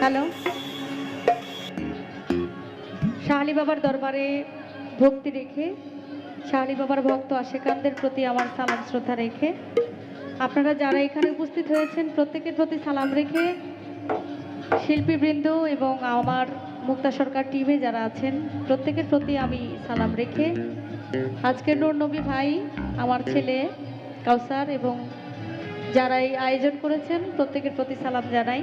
Hello Shah Ali বাবার দরবারে ভক্তি রেখে শাহালি বাবার ভক্ত আশেকানদের প্রতি আমার সালাম, শ্রদ্ধা রেখে, আপনারা যারা এখানে উপস্থিত হয়েছেন, প্রত্যেকের প্রতি সালাম রেখে শিল্পীবৃন্দ এবং আমার মুক্তা সরকার টিমে যারা আছেন, প্রত্যেকের প্রতি আমি সালাম রেখে, আজকের নূর নবী ভাই, আমার ছেলে কাউসার এবং যারা এই আয়োজন করেছেন, প্রত্যেকের প্রতি সালাম জানাই।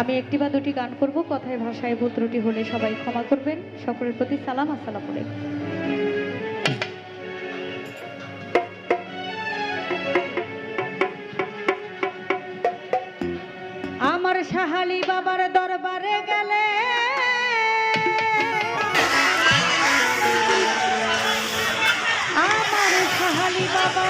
আমি একটি বা দুটি গান করব, কথায় ভাষায় ভুল ত্রুটি হলে সবাই ক্ষমা করবেন। সকলের প্রতি সালাম, আসসালামু আলাইকুম। আমার সাহালি বাবার দরবারে গেলে আমার সাহালি বাবা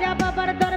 Cadê a Bárbara da